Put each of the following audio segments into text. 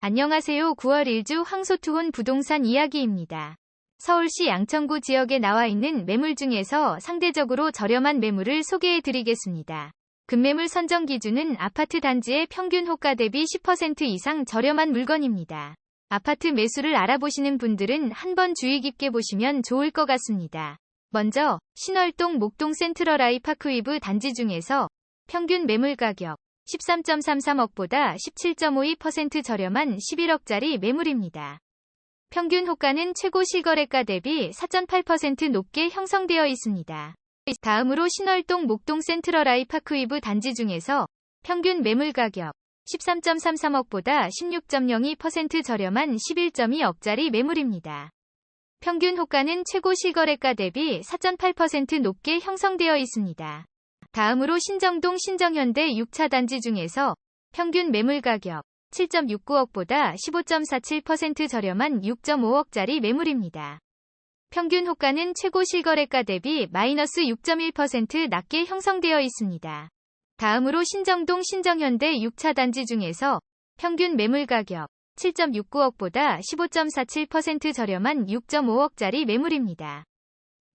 안녕하세요. 9월 1주 황소투혼 부동산 이야기입니다. 서울시 양천구 지역에 나와 있는 매물 중에서 상대적으로 저렴한 매물을 소개해 드리겠습니다. 급매물 선정 기준은 아파트 단지의 평균 호가 대비 10% 이상 저렴한 물건입니다. 아파트 매수를 알아보시는 분들은 한번 주의 깊게 보시면 좋을 것 같습니다. 먼저 신월동 목동 센트럴아이 파크위브 단지 중에서 평균 매물 가격 13.33억보다 17.52% 저렴한 11억짜리 매물입니다. 평균 호가는 최고 실거래가 대비 4.8% 높게 형성되어 있습니다. 다음으로 신월동 목동 센트럴 아이 파크위브 단지 중에서 평균 매물 가격 13.33억보다 16.02% 저렴한 11.2억짜리 매물입니다. 평균 호가는 최고 실거래가 대비 4.8% 높게 형성되어 있습니다. 다음으로 신정동 신정현대 6차 단지 중에서 평균 매물 가격 7.69억보다 15.47% 저렴한 6.5억짜리 매물입니다. 평균 호가는 최고 실거래가 대비 마이너스 6.1% 낮게 형성되어 있습니다. 다음으로 신정동 신정현대 6차 단지 중에서 평균 매물 가격 7.69억보다 15.47% 저렴한 6.5억짜리 매물입니다.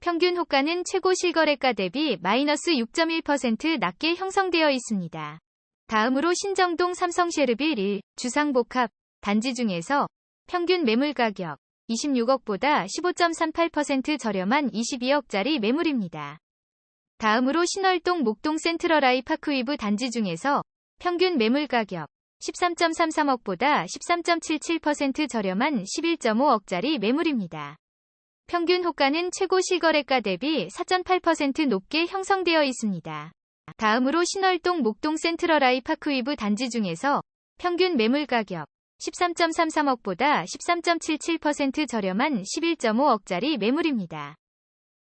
평균 호가는 최고 실거래가 대비 마이너스 6.1% 낮게 형성되어 있습니다. 다음으로 신정동 삼성쉐르빌 1 주상복합 단지 중에서 평균 매물 가격 26억보다 15.38% 저렴한 22억짜리 매물입니다. 다음으로 신월동 목동 센트럴아이 파크위브 단지 중에서 평균 매물 가격 13.33억보다 13.77% 저렴한 11.5억짜리 매물입니다. 평균 호가는 최고 실거래가 대비 4.8% 높게 형성되어 있습니다. 다음으로 신월동 목동 센트럴아이 파크위브 단지 중에서 평균 매물 가격 13.33억보다 13.77% 저렴한 11.5억짜리 매물입니다.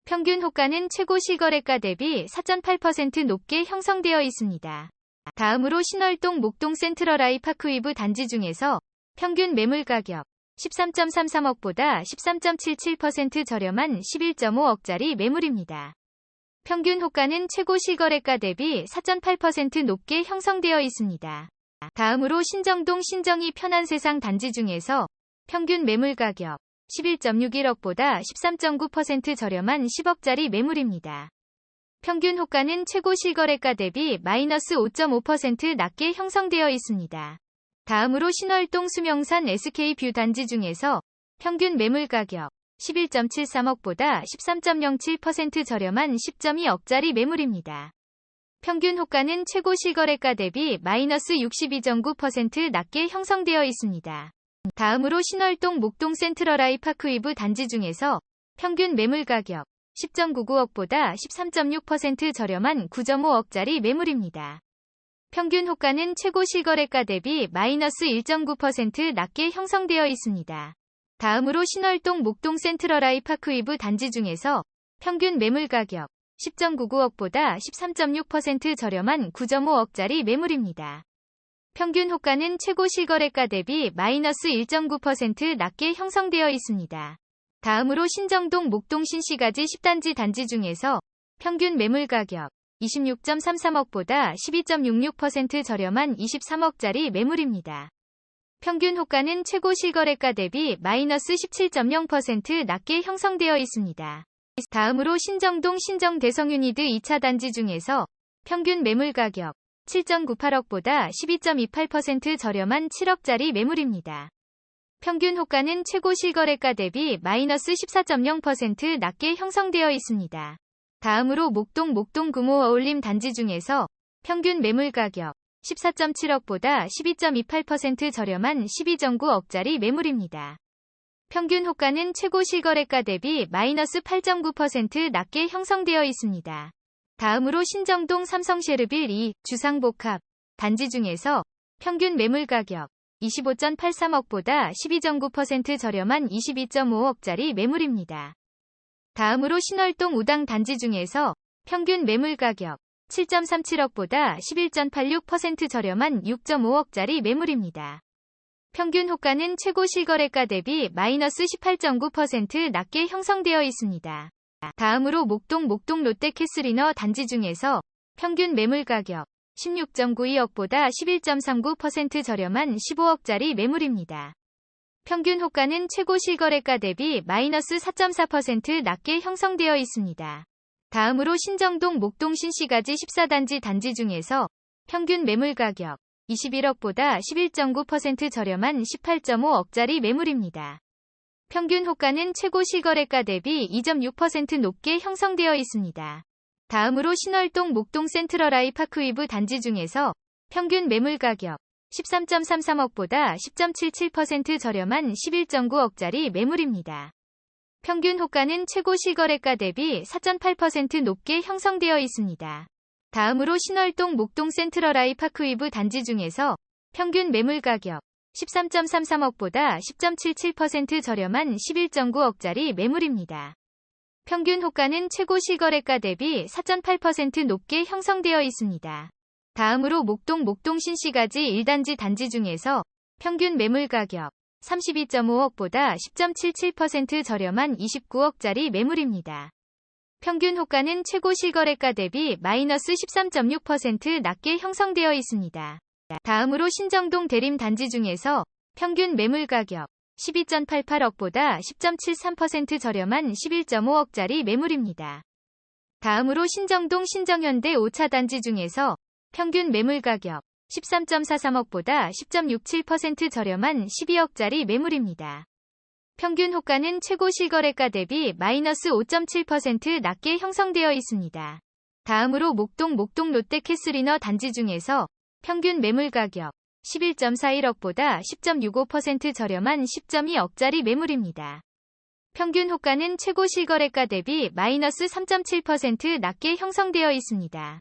평균 호가는 최고 실거래가 대비 4.8% 높게 형성되어 있습니다. 다음으로 신월동 목동 센트럴아이 파크위브 단지 중에서 평균 매물 가격 13.33억보다 13.77% 저렴한 11.5억짜리 매물입니다. 평균 호가는 최고 실거래가 대비 4.8% 높게 형성되어 있습니다. 다음으로 신정동 신정이 편한 세상 단지 중에서 평균 매물 가격 11.61억보다 13.9% 저렴한 10억짜리 매물입니다. 평균 호가는 최고 실거래가 대비 마이너스 5.5% 낮게 형성되어 있습니다. 다음으로 신월동 수명산 SK뷰 단지 중에서 평균 매물 가격 11.73억보다 13.07% 저렴한 10.2억짜리 매물입니다. 평균 호가는 최고 실거래가 대비 마이너스 62.9% 낮게 형성되어 있습니다. 다음으로 신월동 목동 센트럴아이 파크위브 단지 중에서 평균 매물 가격 10.99억보다 13.6% 저렴한 9.5억짜리 매물입니다. 평균 호가는 최고 실거래가 대비 마이너스 1.9% 낮게 형성되어 있습니다. 다음으로 신월동 목동 센트럴아이 파크위브 단지 중에서 평균 매물 가격 10.99억보다 13.6% 저렴한 9.5억짜리 매물입니다. 평균 호가는 최고 실거래가 대비 마이너스 1.9% 낮게 형성되어 있습니다. 다음으로 신정동 목동 신시가지 10단지 단지 중에서 평균 매물 가격 26.33억보다 12.66% 저렴한 23억짜리 매물입니다. 평균 호가는 최고 실거래가 대비 마이너스 17.0% 낮게 형성되어 있습니다. 다음으로 신정동 신정 대성유니드 2차 단지 중에서 평균 매물 가격 7.98억보다 12.28% 저렴한 7억짜리 매물입니다. 평균 호가는 최고 실거래가 대비 마이너스 14.0% 낮게 형성되어 있습니다. 다음으로 목동 목동 금호 어울림 단지 중에서 평균 매물 가격 14.7억보다 12.28% 저렴한 12.9억짜리 매물입니다. 평균 호가는 최고 실거래가 대비 마이너스 8.9% 낮게 형성되어 있습니다. 다음으로 신정동 삼성쉐르빌 2 주상복합 단지 중에서 평균 매물 가격 25.83억보다 12.9% 저렴한 22.5억짜리 매물입니다. 다음으로 신월동 우당 단지 중에서 평균 매물 가격 7.37억보다 11.86% 저렴한 6.5억짜리 매물입니다. 평균 호가는 최고 실거래가 대비 마이너스 18.9% 낮게 형성되어 있습니다. 다음으로 목동 목동 롯데캐슬이너 단지 중에서 평균 매물 가격 16.92억보다 11.39% 저렴한 15억짜리 매물입니다. 평균 호가는 최고 실거래가 대비 마이너스 4.4% 낮게 형성되어 있습니다. 다음으로 신정동 목동 신시가지 14단지 단지 중에서 평균 매물 가격 21억보다 11.9% 저렴한 18.5억짜리 매물입니다. 평균 호가는 최고 실거래가 대비 2.6% 높게 형성되어 있습니다. 다음으로 신월동 목동 센트럴아이 파크위브 단지 중에서 평균 매물 가격 13.33억보다 10.77% 저렴한 11.9억짜리 매물입니다. 평균 호가는 최고 실거래가 대비 4.8% 높게 형성되어 있습니다. 다음으로 신월동 목동 센트럴아이 파크위브 단지 중에서 평균 매물 가격 13.33억보다 10.77% 저렴한 11.9억짜리 매물입니다. 평균 호가는 최고 실거래가 대비 4.8% 높게 형성되어 있습니다. 다음으로 목동 목동 신시가지 1단지 단지 중에서 평균 매물 가격 32.5억보다 10.77% 저렴한 29억짜리 매물입니다. 평균 호가는 최고 실거래가 대비 마이너스 13.6% 낮게 형성되어 있습니다. 다음으로 신정동 대림 단지 중에서 평균 매물 가격 12.88억보다 10.73% 저렴한 11.5억짜리 매물입니다. 다음으로 신정동 신정현대 5차 단지 중에서 평균 매물 가격 13.43억보다 10.67% 저렴한 12억짜리 매물입니다. 평균 호가는 최고 실거래가 대비 마이너스 5.7% 낮게 형성되어 있습니다. 다음으로 목동 목동 롯데 캐슬리너 단지 중에서 평균 매물 가격 11.41억보다 10.65% 저렴한 10.2억짜리 매물입니다. 평균 호가는 최고 실거래가 대비 마이너스 3.7% 낮게 형성되어 있습니다.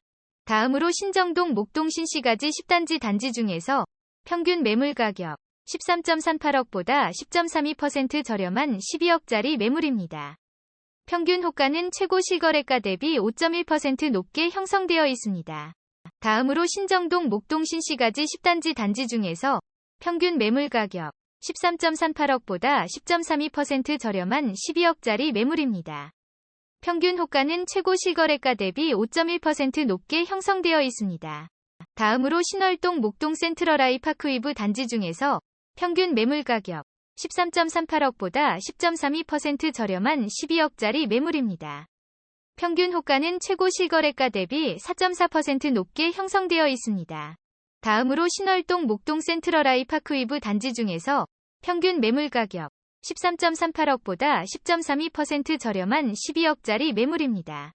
다음으로 신정동 목동 신시가지 10단지 단지 중에서 평균 매물 가격 13.38억보다 10.32% 저렴한 12억짜리 매물입니다. 평균 호가는 최고 실거래가 대비 5.1% 높게 형성되어 있습니다. 다음으로 신정동 목동 신시가지 10단지 단지 중에서 평균 매물 가격 13.38억보다 10.32% 저렴한 12억짜리 매물입니다. 평균 호가는 최고 실거래가 대비 5.1% 높게 형성되어 있습니다. 다음으로 신월동 목동 센트럴아이 파크위브 단지 중에서 평균 매물 가격 13.38억보다 10.32% 저렴한 12억짜리 매물입니다. 평균 호가는 최고 실거래가 대비 4.4% 높게 형성되어 있습니다. 다음으로 신월동 목동 센트럴아이 파크위브 단지 중에서 평균 매물 가격 13.38억보다 10.32% 저렴한 12억짜리 매물입니다.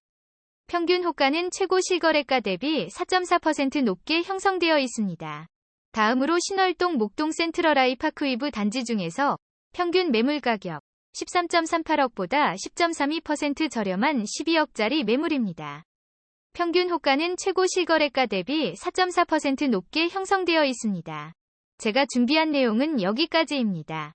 평균 호가는 최고 실거래가 대비 4.4% 높게 형성되어 있습니다. 다음으로 신월동 목동 센트럴아이 파크위브 단지 중에서 평균 매물 가격 13.38억보다 10.32% 저렴한 12억짜리 매물입니다. 평균 호가는 최고 실거래가 대비 4.4% 높게 형성되어 있습니다. 제가 준비한 내용은 여기까지입니다.